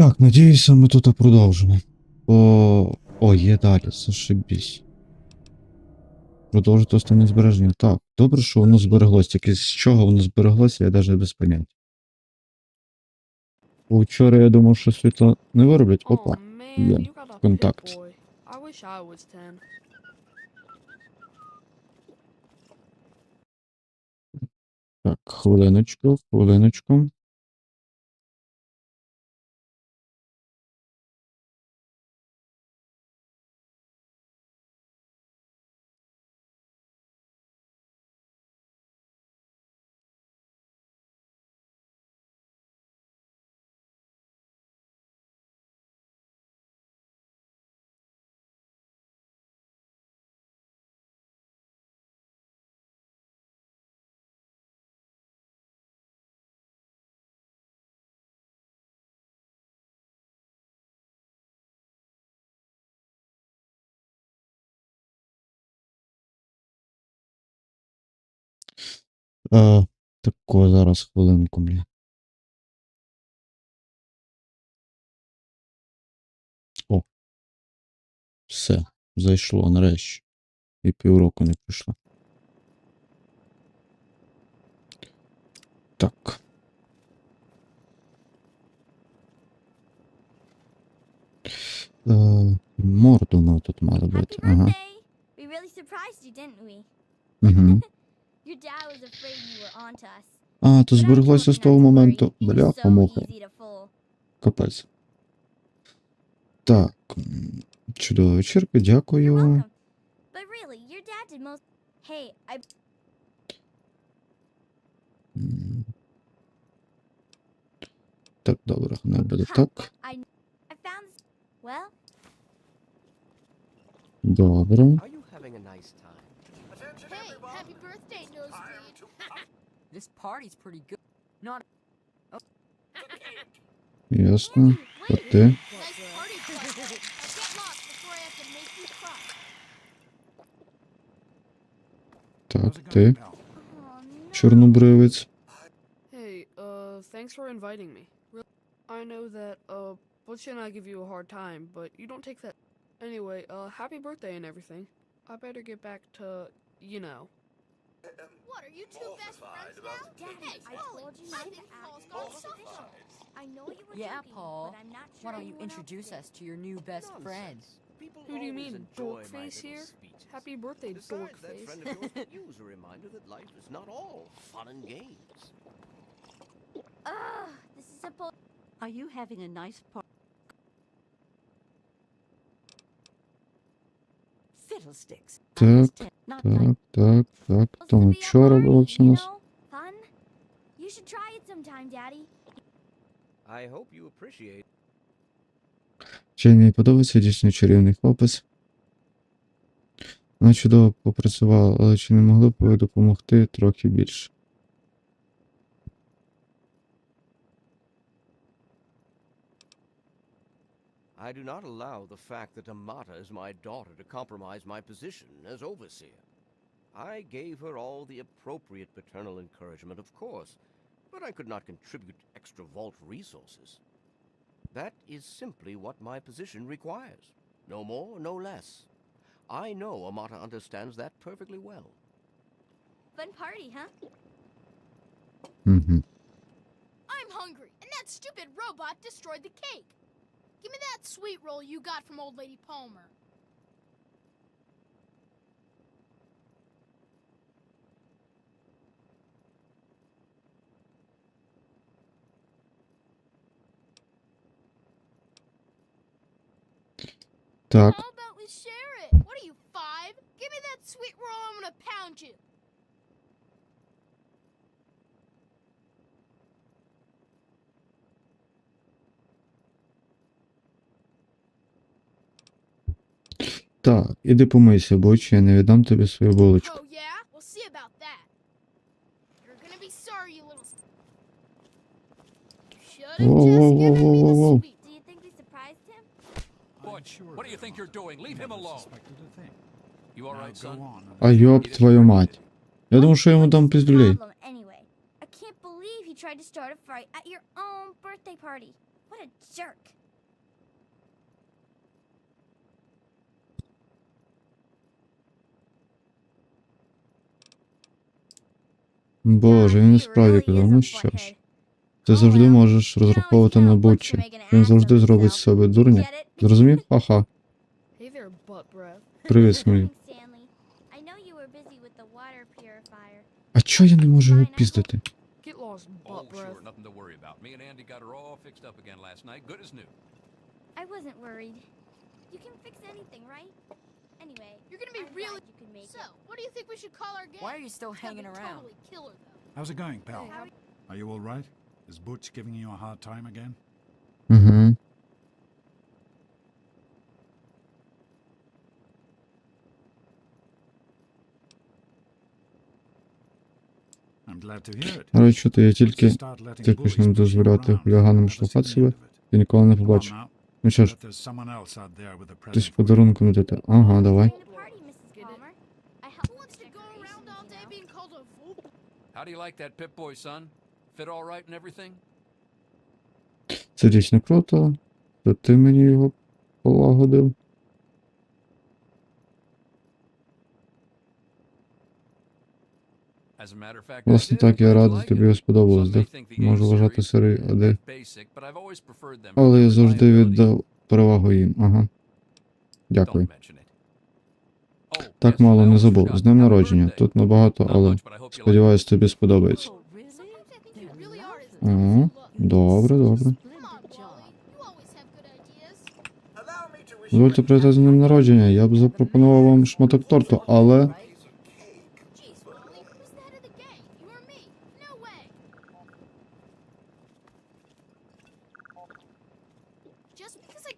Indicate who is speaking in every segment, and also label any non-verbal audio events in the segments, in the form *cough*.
Speaker 1: Так, надіюся, ми тут продовжимо. О, о, є далі, зашибісь. Продовжити останнє збереження. Так, добре, що воно збереглось. Тільки з чого воно збереглося, я навіть без поняття. Бо Вчора я думав, що світло не вироблять. Опа.
Speaker 2: Aw, man,
Speaker 1: yeah,
Speaker 2: you got
Speaker 1: Е, тако, зараз хвилинку, блін. О. Все, зайшло нарешті. І півроку не пройшло. Так. Е, морду ми тут мали бути. Ага.
Speaker 3: birthday! We really surprised you, didn't we?
Speaker 1: Угу. А, то збереглося з того моменту.
Speaker 3: To fool.
Speaker 1: Капець. Так. Чудова вечірка, дякую. Так, добре, не буде так. Добре.
Speaker 4: This party's pretty good. Not
Speaker 1: Ясно. А ти?
Speaker 5: Nice party, bud. Now get lost before I have to make you cry.
Speaker 1: Так, ти.
Speaker 3: oh no.
Speaker 1: Чорнобривець.
Speaker 2: Hey, uh, thanks for inviting me. Real- I know that, uh, Butch and I give you a hard time, but you don't take that. Anyway, uh, happy birthday and everything. I better get back to, you know.
Speaker 5: What, are you two best friends now?
Speaker 3: Daddy,
Speaker 5: hey,
Speaker 3: I
Speaker 5: Ollie,
Speaker 3: told you
Speaker 5: I
Speaker 3: not to
Speaker 5: think
Speaker 3: act
Speaker 5: Paul's
Speaker 3: all
Speaker 5: got
Speaker 3: official. I know you were
Speaker 4: Yeah,
Speaker 3: joking,
Speaker 4: Paul.
Speaker 3: but I'm not sure
Speaker 4: Why don't you introduce us to your new best friend?
Speaker 6: People
Speaker 2: Who do you mean,
Speaker 6: enjoy my
Speaker 2: Dorkface here?
Speaker 6: speeches.
Speaker 2: Happy birthday,
Speaker 6: Besides,
Speaker 2: dork
Speaker 6: that friend of yours *laughs* use a reminder that life is not all fun and games.
Speaker 3: Ugh, this is supposed.
Speaker 7: Are you having a nice party? Fiddlesticks. Hmm?
Speaker 1: Так, Так, так, Там
Speaker 3: що
Speaker 1: Тому вчора було все у нас. Чи мені подобається дійсно чарівний хлопець? Вона чудово попрацювала, але чи не могли б ви допомогти трохи більше?
Speaker 6: I do not allow the fact that Amata is my daughter to compromise my position as overseer. I gave her all the appropriate paternal encouragement, of course, but I could not contribute extra vault resources. That is simply what my position requires. No more, no less. I know Amata understands that perfectly well.
Speaker 3: Fun party, huh?
Speaker 1: Mm-hmm.
Speaker 5: I'm hungry, and that stupid robot destroyed the cake. Give me that sweet roll you got from old lady Palmer.
Speaker 1: Так,
Speaker 5: How about we share it? What are you, five? Give me that sweet roll, I'm gonna pound you.
Speaker 3: Do you think
Speaker 8: you're doing? Leave him alone. You all right, son?
Speaker 1: А йоп твою мать. Я думав, що йому дам
Speaker 3: What's his
Speaker 1: піздюлей.
Speaker 3: problem, anyway? I can't believe he tried to start a fight at your own birthday party. What a jerk.
Speaker 1: Боже, він насправді
Speaker 3: really
Speaker 1: казав, ну що ж. Ти
Speaker 3: Oh,
Speaker 1: завжди можеш розраховувати на будь-що. Він завжди зробить з себе дурня. Зрозумів?
Speaker 2: Breath.
Speaker 1: Привіт, Смілі. А чого я не можу його піздити?
Speaker 8: Oh.
Speaker 3: I wasn't worried. You can fix anything, right? Anyway,
Speaker 5: You're gonna be
Speaker 3: I'm
Speaker 5: really.
Speaker 3: you could make
Speaker 5: So,
Speaker 3: it.
Speaker 5: what do you think we should call our game?
Speaker 4: Why are you still
Speaker 5: It's
Speaker 4: hanging around?
Speaker 5: Totally killer.
Speaker 9: How's it going, pal?
Speaker 2: Hey,
Speaker 9: Are you all right? Is Butch giving you a hard time again?
Speaker 1: Угу.
Speaker 9: I'm glad to hear it.
Speaker 1: Але чути, я тільки
Speaker 9: push you
Speaker 1: дозволяти хуліганам штовхати себе, ти ніколи не
Speaker 9: now.
Speaker 1: Ну що ж, хтось подарунком дати. Ага, давай.
Speaker 3: During the party, Mrs.
Speaker 2: Get it?
Speaker 3: Palmer. I helped
Speaker 5: Who wants to
Speaker 3: with
Speaker 5: go around all
Speaker 3: decorations,
Speaker 5: day
Speaker 3: you know?
Speaker 5: being called a fool?
Speaker 8: How do you like that Pip Boy, son? Fit all right and everything?
Speaker 1: Це дійсно круто. То ти мені його полагодив.
Speaker 8: As a matter of fact, I
Speaker 1: Власне так, я радий, тобі сподобалось, де можу вважати
Speaker 8: series
Speaker 1: серії
Speaker 8: are a
Speaker 1: АД.
Speaker 8: bit basic, but I've always preferred them
Speaker 1: Але я завжди віддав перевагу їм. Ага. Дякую.
Speaker 8: Oh,
Speaker 1: Так мало не забув. З днем народження. Тут набагато, але сподіваюсь, тобі сподобається.
Speaker 7: Oh,
Speaker 1: Ага. Добре, добре. Дозвольте привітати з днем народження. Я б запропонував вам шматок торту, але.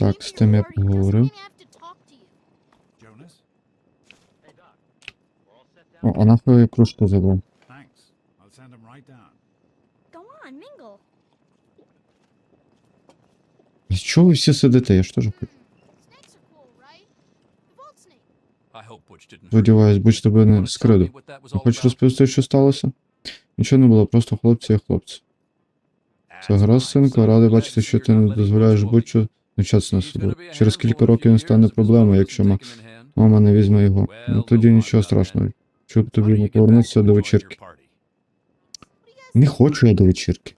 Speaker 1: Так, з тим я поговорив. О, а нахуй я кружку забрав. Чого ви всі сидите? Я ж теж хочу.
Speaker 5: Hmm.
Speaker 1: Сподіваюсь, будь тебе не скриду. Хочеш розповісти, що сталося? Нічого не було, просто хлопці і хлопці. Це гаразд, синку, радий бачити, що ти не дозволяєш будь-що навчатися
Speaker 8: a
Speaker 1: Через кілька років він стане проблемою, якщо мама не візьме його. Ну тоді нічого страшного. Щоб тобі не повернутися до вечірки. Не хочу я до вечірки.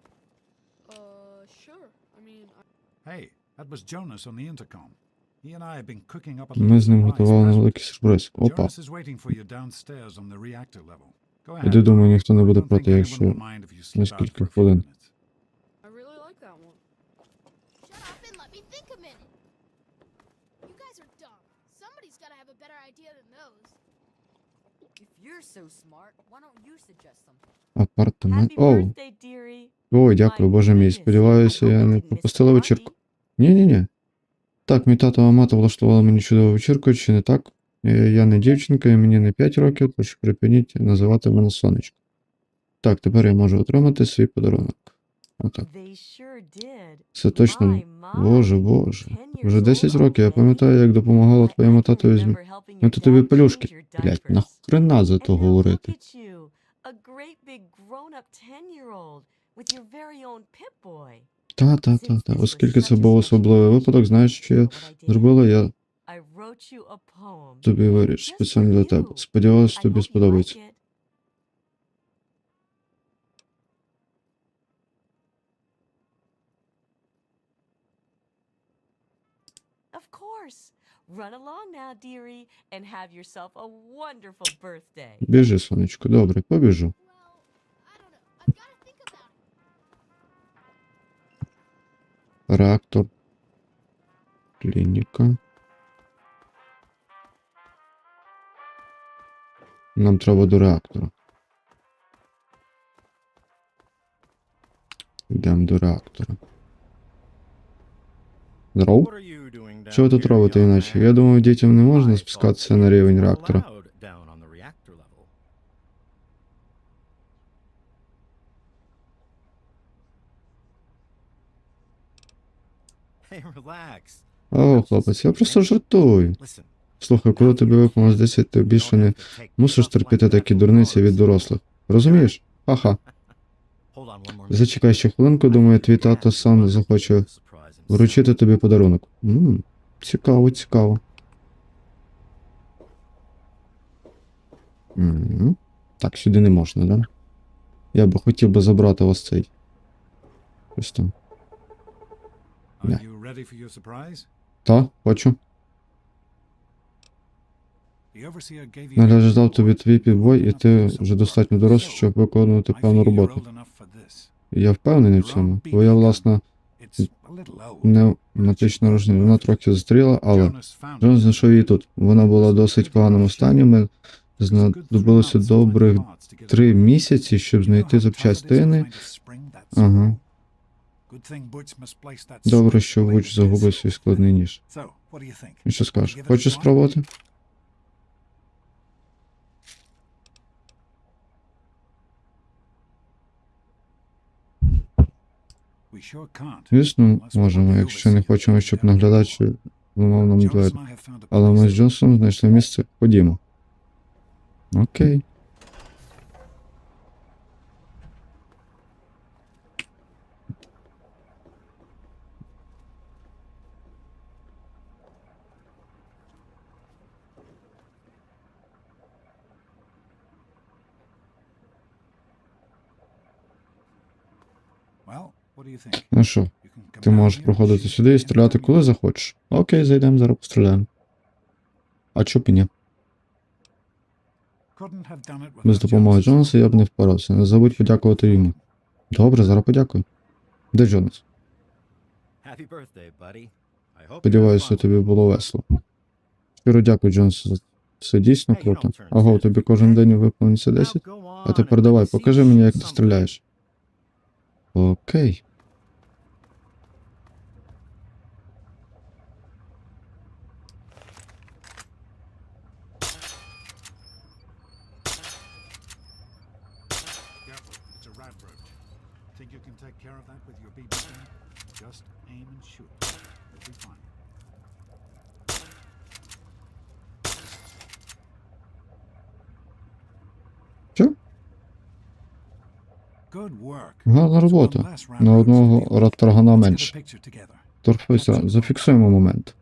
Speaker 2: Uh,
Speaker 1: Ми з ним готували невеликий сюрприз. Опа. Іди, думаю, ніхто не буде проти, якщо на хвилин.
Speaker 9: minutes.
Speaker 2: I really like that one.
Speaker 5: Shut up and let me think a minute. You guys are dumb. Somebody's got to have a better idea than those.
Speaker 4: If you're so smart, why don't you suggest something?
Speaker 1: Апартамент. Оу. Ой, дякую, боже мій. Сподіваюся, я не пропустила вечірку. Ні-ні-ні. Так, мій тато і влаштувала мені чудову вечірку, чи не так? Е, Я не дівчинка, і мені не 5 років, тож припиніть називати мене сонечко. Так, тепер я можу отримати свій подарунок. Отак. Це точно. Боже, боже.
Speaker 7: 10
Speaker 1: Вже
Speaker 7: years
Speaker 1: 10
Speaker 7: old
Speaker 1: років я пам'ятаю, як допомагала твоєму татові з... Ну то тобі пелюшки. Блять, нахрена за то говорити?
Speaker 7: at you, a great big grown-up 10-year-old with your very own Pip-Boy.
Speaker 1: Та, та, та, та. Оскільки це був особливий випадок, знаєш, що я зробила, я тобі виріш спеціально для тебе. Сподіваюсь, тобі сподобається.
Speaker 7: Of course. Run along now, dearie, and have yourself a wonderful birthday.
Speaker 1: Біжи, сонечко, добре, побіжу.
Speaker 5: Well, I don't know. I've got to think about it.
Speaker 1: Реактор. Клініка. Нам треба до реактора. Йдемо до реактора. Здоров. Що тут робите іначе? Я думаю, дітям не можна спускатися на рівень реактора. О, хлопець, я просто жартую. Слухай, коли тобі виповнилось 10, ти більше не мусиш терпіти такі дурниці від дорослих. Розумієш? Ха-ха. Зачекай ще хвилинку, думаю, твій тато сам захоче Вручити тобі подарунок. м цікаво, цікаво. М, Так, сюди не можна, да? Я би хотів би забрати ось цей. Ось там.
Speaker 9: Surprise?
Speaker 1: Та, хочу. Дав тобі твій підбой, і ти вже достатньо дорослий, щоб виконувати певну роботу. Я впевнений в цьому. Твоя власна Пневматична рожнина. Вона трохи застріла, але Джон знайшов її тут. Вона була в досить поганому стані. Ми знадобилося добрих три місяці, щоб знайти запчастини. Ага. Добре, що Вуч загубив свій складний ніж. Що скажеш? Хочеш спробувати? Звісно, можемо, якщо не хочемо, щоб наглядач ламав нам двері. Але ми з Джонсом знайшли місце. Ходімо. Окей. Ну що, ти можеш проходити сюди і стріляти коли захочеш. Окей, зайдемо, зараз постріляємо. А чо б і ні? Без допомоги Джонаса я б не впорався. Не забудь подякувати йому. Добре, зараз подякую. Де Джонас? Сподіваюся, тобі було весело. Щиро дякую, Джонс, за все дійсно круто. Аго, тобі кожен день виповниться 10? А тепер давай, покажи мені, як ти стріляєш.
Speaker 9: Okay. Take care of that with your BB? Just aim and shoot. You'll be fine.
Speaker 1: Гарна робота. На одного
Speaker 9: a
Speaker 1: менше. Торфуйся, зафіксуємо момент.